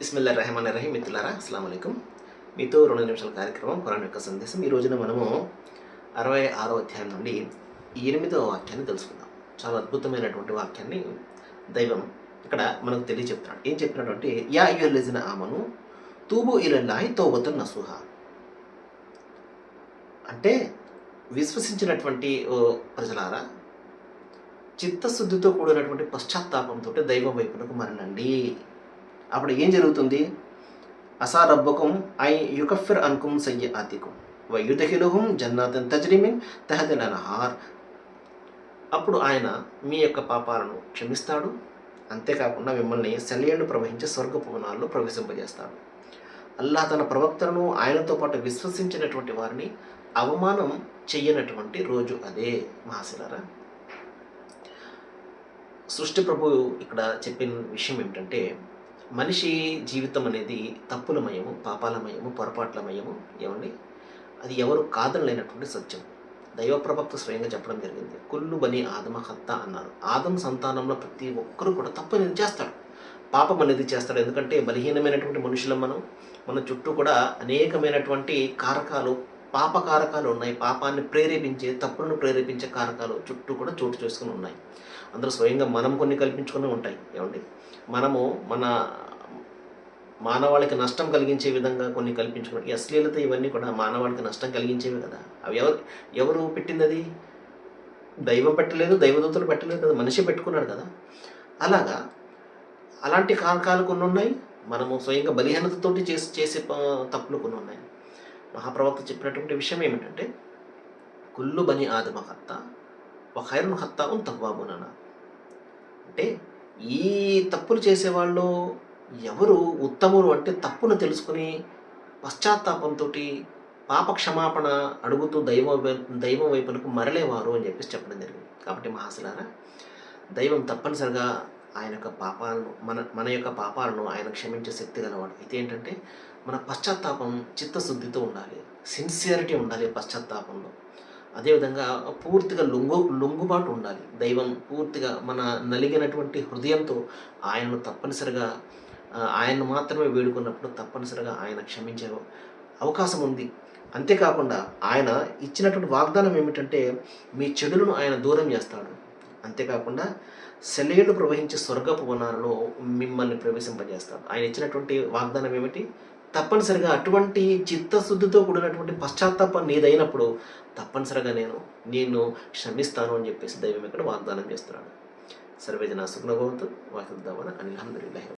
ఇస్మిల్లా రెహమాన్ రహీం మిత్రులారా అస్సలం అయికం మీతో రెండు నిమిషాల కార్యక్రమం కురాన్ యొక్క సందేశం. ఈ రోజున మనము అరవై ఆరో అధ్యాయం నుండి ఎనిమిదవ వాక్యాన్ని తెలుసుకుందాం. చాలా అద్భుతమైనటువంటి వాక్యాన్ని దైవం ఇక్కడ మనకు తెలియచెప్తున్నాడు. ఏం చెప్పినాడు అంటే యా అయ్యుల్లిజిన ఆమను తూబు ఇలల్లాహి తోబతు నసుహ. అంటే విశ్వసించినటువంటి ఓ ప్రజలారా చిత్తశుద్ధితో కూడినటువంటి పశ్చాత్తాపంతో దైవం వైపునకు మరణండి. అప్పుడు ఏం జరుగుతుంది? అసారబ్బకం ఐ యుకఫిర్ అన్కుం సయ్య ఆతికుం వయుదహిలుహుం జన్నాతన్ తజ్రిమిన్ తహదిల్ అనహార్. అప్పుడు ఆయన మీ యొక్క పాపాలను క్షమిస్తాడు. అంతేకాకుండా మిమ్మల్ని సెలయేళ్ళు ప్రవహించే స్వర్గపువనాల్లో ప్రవేశింపజేస్తాడు. అల్లా తన ప్రవక్తలను ఆయనతో పాటు విశ్వసించినటువంటి వారిని అవమానం చెయ్యనటువంటి రోజు అదే మహాశిలారా. సృష్టి ప్రభు ఇక్కడ చెప్పిన విషయం ఏమిటంటే మనిషి జీవితం అనేది తప్పులమయము పాపాలమయము పొరపాట్లమయము ఏమండి? అది ఎవరు కాదనలేనటువంటి సత్యం. దైవప్రభక్త స్వయంగా చెప్పడం జరిగింది. కుల్లు బని ఆదమ హత్త అన్నారు. ఆదం సంతానంలో ప్రతి ఒక్కరు కూడా తప్పు అనేది చేస్తాడు. పాపం అనేది చేస్తాడు. ఎందుకంటే బలహీనమైనటువంటి మనుషులం మనం. మన చుట్టూ కూడా అనేకమైనటువంటి కారకాలు పాప కారకాలు ఉన్నాయి. పాపాన్ని ప్రేరేపించే తప్పులను ప్రేరేపించే కారకాలు చుట్టూ కూడా చోటు చేసుకుని ఉన్నాయి. అందులో స్వయంగా మనం కొన్ని కల్పించుకుని ఉంటాయి. ఏమండి? మనము మన మానవాళికి నష్టం కలిగించే విధంగా కొన్ని కల్పించుకుని అశ్లీలత ఇవన్నీ కూడా మానవాళికి నష్టం కలిగించేవి కదా. అవి ఎవరు ఎవరు పెట్టింది దైవం పెట్టలేదు దైవదూతలు పెట్టలేదు కదా. మనిషి పెట్టుకున్నాడు కదా. అలాగా అలాంటి కారకాలు కొన్ని ఉన్నాయి. మనము స్వయంగా బలిహీనతతోటి చేసి చేసే తప్పులు కొన్ని ఉన్నాయి. మహాప్రవక్త చెప్పినటువంటి విషయం ఏమిటంటే కుల్లు బని ఆదమ హత్త ఒక హైరన్ హత్త ఉన్ తవ్వాబునన? అంటే ఈ తప్పులు చేసేవాళ్ళు ఎవరు ఉత్తములు అంటే తప్పును తెలుసుకుని పశ్చాత్తాపంతో పాప క్షమాపణ అడుగుతూ దైవం దైవం వైపునకు మరలేవారు అని చెప్పేసి చెప్పడం జరిగింది. కాబట్టి మహాశిలారా దైవం తప్పనిసరిగా ఆయన యొక్క పాపాలను మన మన యొక్క పాపాలను ఆయన క్షమించే శక్తి గలవాడు. అయితే ఏంటంటే మన పశ్చాత్తాపం చిత్తశుద్ధితో ఉండాలి. సిన్సియారిటీ ఉండాలి పశ్చాత్తాపంలో. అదేవిధంగా పూర్తిగా లొంగు లొంగుబాటు ఉండాలి. దైవం పూర్తిగా మన నలిగినటువంటి హృదయంతో ఆయనను తప్పనిసరిగా ఆయన్ను మాత్రమే వేడుకున్నప్పుడు తప్పనిసరిగా ఆయన క్షమించే అవకాశం ఉంది. అంతేకాకుండా ఆయన ఇచ్చినటువంటి వాగ్దానం ఏమిటంటే మీ చెడులను ఆయన దూరం చేస్తాడు. అంతేకాకుండా సెలయేళ్ళు ప్రవహించే స్వర్గపు వనాలలో మిమ్మల్ని ప్రవేశింపజేస్తాడు ఆయన ఇచ్చినటువంటి వాగ్దానం ఏమిటి? తప్పనిసరిగా అటువంటి చిత్తశుద్ధితో కూడినటువంటి పశ్చాత్తాపం నీదైనప్పుడు తప్పనిసరిగా నేను నేను క్షమిస్తాను అని చెప్పేసి దైవం ఇక్కడ వాగ్దానం చేస్తున్నాడు. సర్వేజన సుగ్నభవంతు వాసుద్దావన అనిల్ అహమ్దుల్లాహి